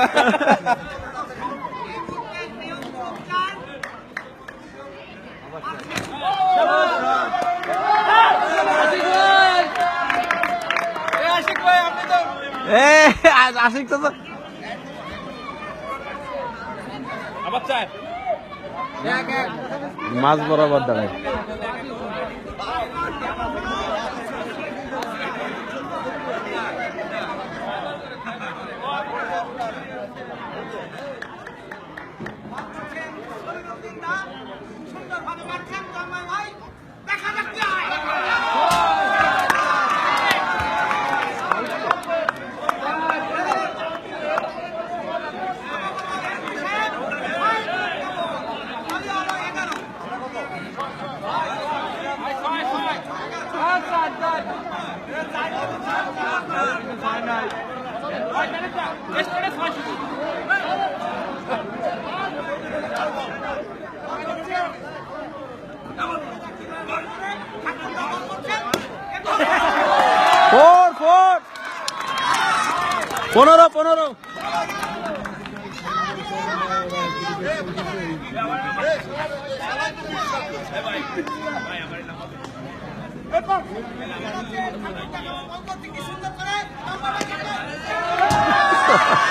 আশিক তো মাছ বরাবর দাঁড়ায়। সুন্দরভাবে মারছেন জন্মায় ভাই পনেরো পনেরো। সুন্দর করে